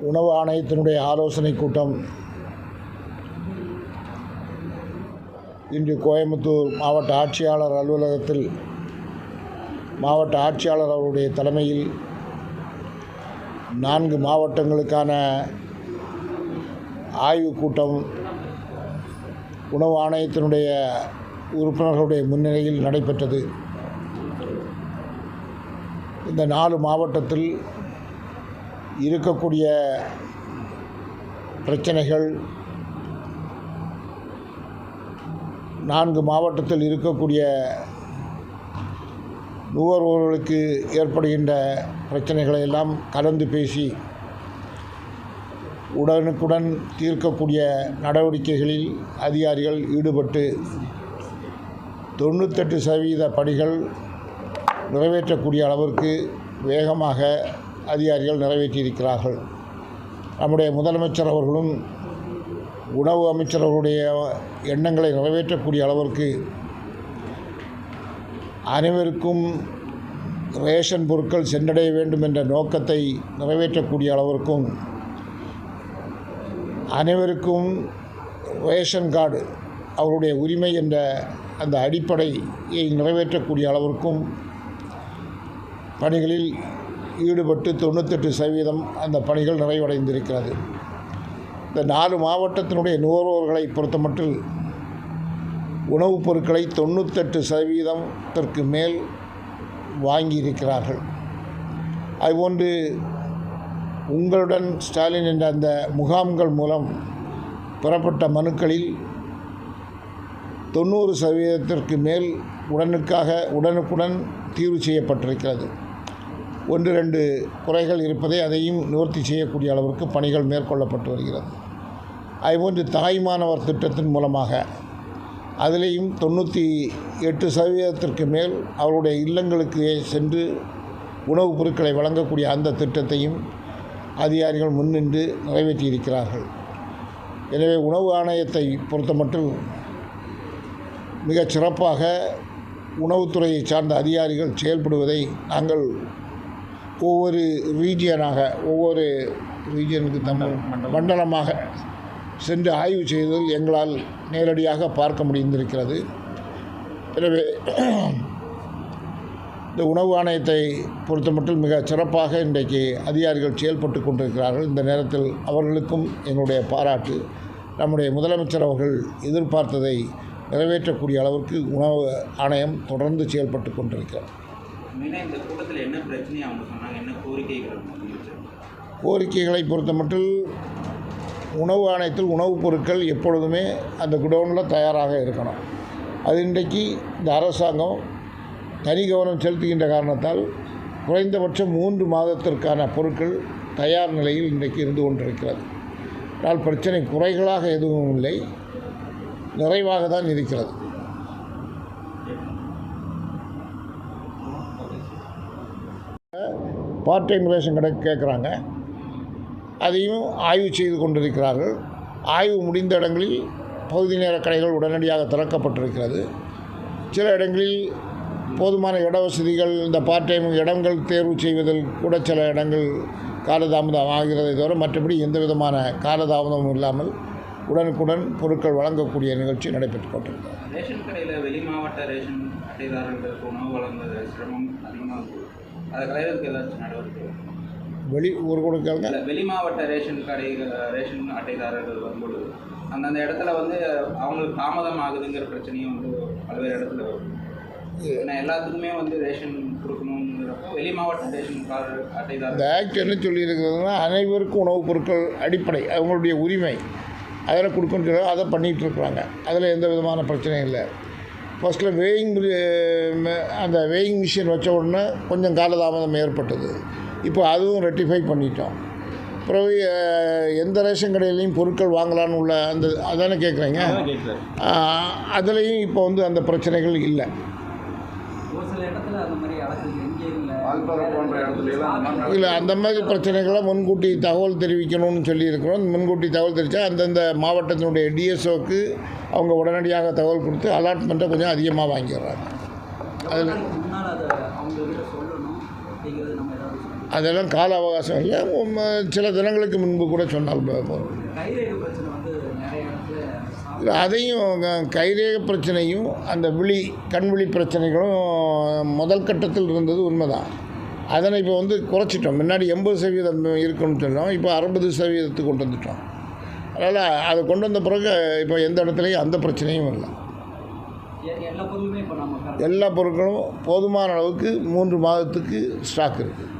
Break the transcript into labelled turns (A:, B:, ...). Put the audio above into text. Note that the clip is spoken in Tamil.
A: உணவு ஆணையத்தினுடைய ஆலோசனை கூட்டம் இன்று கோயம்புத்தூர் மாவட்ட ஆட்சியாளர் அலுவலகத்தில் மாவட்ட ஆட்சியாளர் அவருடைய தலைமையில் நான்கு மாவட்டங்களுக்கான ஆய்வுக் கூட்டம் உணவு ஆணையத்தினுடைய உறுப்பினர்களுடைய முன்னிலையில் நடைபெற்றது. இந்த நாலு மாவட்டத்தில் இருக்கக்கூடிய பிரச்சனைகள் நான்கு மாவட்டத்தில் இருக்கக்கூடிய நுகர்வோர்களுக்கு ஏற்படுகின்ற பிரச்சனைகளை எல்லாம் கலந்து பேசி உடனுக்குடன் தீர்க்கக்கூடிய நடவடிக்கைகளில் அதிகாரிகள் ஈடுபட்டு தொண்ணூத்தெட்டு சதவீத பணிகள் நிறைவேற்றக்கூடிய அளவிற்கு வேகமாக அதிகாரிகள் நிறைவேற்றியிருக்கிறார்கள். நம்முடைய முதலமைச்சர் அவர்களும் உணவு அமைச்சர் எண்ணங்களை நிறைவேற்றக்கூடிய அளவிற்கு அனைவருக்கும் ரேஷன் பொருட்கள் சென்றடைய வேண்டும் என்ற நோக்கத்தை நிறைவேற்றக்கூடிய அளவிற்கும் அனைவருக்கும் ரேஷன் கார்டு அவருடைய உரிமை என்ற அந்த அடிப்படையை நிறைவேற்றக்கூடிய அளவிற்கும் பணிகளில் ஈடுபட்டு தொண்ணூத்தெட்டு சதவீதம் அந்த பணிகள் நிறைவடைந்திருக்கிறது. இந்த நாலு மாவட்டத்தினுடைய நுகர்வோர்களை பொறுத்தமட்டில் உணவுப் பொருட்களை தொண்ணூத்தெட்டு சதவீதத்திற்கு மேல் வாங்கியிருக்கிறார்கள். அதுபோன்று உங்களுடன் ஸ்டாலின் என்ற அந்த முகாம்கள் மூலம் பெறப்பட்ட மனுக்களில் தொண்ணூறு சதவீதத்திற்கு மேல் உடனுக்காக உடனுக்குடன் தீர்வு செய்யப்பட்டிருக்கிறது. ஒன்று ரெண்டு குறைகள் இருப்பதை அதையும் நிவர்த்தி செய்யக்கூடிய அளவிற்கு பணிகள் மேற்கொள்ளப்பட்டு வருகிறது. அதுபோன்று தாய்மானவர் திட்டத்தின் மூலமாக அதிலேயும் தொண்ணூற்றி எட்டு சதவீதத்திற்கு மேல் அவருடைய இல்லங்களுக்கு சென்று உணவுப் பொருட்களை வழங்கக்கூடிய அந்த திட்டத்தையும் அதிகாரிகள் முன்னின்று நிறைவேற்றியிருக்கிறார்கள். எனவே உணவு ஆணையத்தை பொறுத்தமட்டில் மிகச் சிறப்பாக உணவுத்துறையை சார்ந்த அதிகாரிகள் செயல்படுவதை நாங்கள் ஒவ்வொரு ரீஜியனாக ஒவ்வொரு ரீஜியனுக்கு தமிழ் மண்டலமாக சென்று ஆய்வு செய்ததில் எங்களால் நேரடியாக பார்க்க முடிந்திருக்கிறது. எனவே இந்த உணவு ஆணையத்தை பொறுத்தமட்டில் மிக சிறப்பாக இன்றைக்கு அதிகாரிகள் செயல்பட்டு கொண்டிருக்கிறார்கள். இந்த நேரத்தில் அவர்களுக்கும் எங்களுடைய பாராட்டு. நம்முடைய முதலமைச்சர் அவர்கள் எதிர்பார்த்ததை நிறைவேற்றக்கூடிய அளவிற்கு உணவு ஆணையம் தொடர்ந்து செயல்பட்டு கொண்டிருக்கிறது.
B: மெயினாக இந்த கூட்டத்தில் என்ன பிரச்சனையை அவங்க சொன்னாங்க? என்ன கோரிக்கைகள் கோரிக்கைகளை
A: கோரிக்கைகளை பொறுத்தமட்டில் உணவு ஆணையத்தில் உணவுப் பொருட்கள் எப்பொழுதுமே அந்த குடோனில் தயாராக இருக்கணும். அது இன்றைக்கு இந்த அரசாங்கம் தனி கவனம் செலுத்துகின்ற காரணத்தால் குறைந்தபட்சம் மூன்று மாதத்திற்கான பொருட்கள் தயார் நிலையில் இன்றைக்கு இருந்து கொண்டிருக்கிறது. ஆனால் பிரச்சனை குறைகளாக எதுவும் இல்லை. நிறைவாக தான் இருக்கிறது. பார்ட் டைம் ரேஷன் கடை கேட்குறாங்க அதையும் ஆய்வு செய்து கொண்டிருக்கிறார்கள். ஆய்வு முடிந்த இடங்களில் பகுதி நேர கடைகள் உடனடியாக திறக்கப்பட்டிருக்கிறது. சில இடங்களில் போதுமான இட வசதிகள் இந்த பார்ட் டைம் இடங்கள் தேர்வு செய்வதில் கூட சில இடங்கள் காலதாமதம் ஆகிறதை தவிர மற்றபடி எந்த விதமான காலதாமதமும் இல்லாமல் உடனுக்குடன் பொருட்கள் வழங்கக்கூடிய நிகழ்ச்சி நடைபெற்று கொண்டிருக்கிறது.
B: ரேஷன் கடையில் வெளி மாவட்ட ரேஷன் அட்டைதாரர்களுக்கு உணவு வழங்குவது சிரமம் அதிகமாக அதை களைவதற்கு ஏதாச்சும் நடவடிக்கை
A: வெளி ஊர் கொடுக்கறங்க
B: இல்லை வெளி மாவட்ட ரேஷன் கடை ரேஷன் அட்டைதாரர்கள் வரும்பொழுது அந்தந்த இடத்துல வந்து அவங்களுக்கு தாமதம் ஆகுதுங்கிற பிரச்சனையும் வந்து பல்வேறு இடத்துல வரும். ஏன்னா எல்லாத்துக்குமே வந்து ரேஷன் கொடுக்கணுங்கிறப்போ வெளி மாவட்ட ரேஷன் கார்டு அட்டைதாரர்
A: இந்த ஆக்ட் என்ன சொல்லியிருக்கிறதுனா அனைவருக்கும் உணவுப் பொருட்கள் அடிப்படை அவங்களுடைய உரிமை. அதில் கொடுக்கணும்னு சொல்லி அதை பண்ணிகிட்டு இருக்கிறாங்க. அதில் எந்த விதமான பிரச்சனையும் இல்லை. ஃபஸ்ட்டில் வேயிங் அந்த வேயிங் மிஷின் வச்ச உடனே கொஞ்சம் காலதாமதம் ஏற்பட்டது. இப்போ அதுவும் ரெட்டிஃபை பண்ணிட்டோம். பிறகு அஹ், எந்த ரேஷன் கடையிலையும் பொருட்கள் வாங்கலான்னு உள்ள அந்த அதானே கேட்குறீங்க அதுலேயும் இப்போ வந்து அந்த பிரச்சனைகள் இல்லை.
C: இல்லை
B: அந்த மாதிரி
A: இல்லை. அந்த மாதிரி பிரச்சனைகளை முன்கூட்டி தகவல் தெரிவிக்கணும்னு சொல்லியிருக்கிறோம். முன்கூட்டி தகவல் தெரிவித்தா அந்தந்த மாவட்டத்தினுடைய டிஎஸ்ஓக்கு அவங்க உடனடியாக தகவல் கொடுத்து அலாட்மெண்ட்டை கொஞ்சம் அதிகமாக வாங்கிடுறாங்க. அதில்
C: முன்னால் அதை அவங்க கிட்ட சொல்லணும் அப்படிங்கிறது நம்ம ஏதாவது சொல்லணும்.
A: அதெல்லாம் கால அவகாசம் இல்லை. சில தினங்களுக்கு முன்பு கூட சொன்னால் போதும்
C: கைரேகை பிரச்சனை வந்து நிறைய இடத்துல சாப்பிட்டு
A: இல்லை அதையும் கைரேக பிரச்சனையும் அந்த விழி கண் விழி பிரச்சனைகளும் முதல் கட்டத்தில் இருந்தது உண்மைதான். அதனை இப்போ வந்து குறைச்சிட்டோம். முன்னாடி எண்பது சதவீதம் இருக்குன்னு சொன்னோம். இப்போ அறுபது சதவீதத்துக்கு கொண்டு வந்துட்டோம். அதனால் அதை கொண்டு வந்த பிறகு இப்போ எந்த இடத்துலையும் அந்த பிரச்சனையும் இல்லை. எல்லா பொருட்களும் போதுமான அளவுக்கு மூன்று மாதத்துக்கு ஸ்டாக் இருக்குது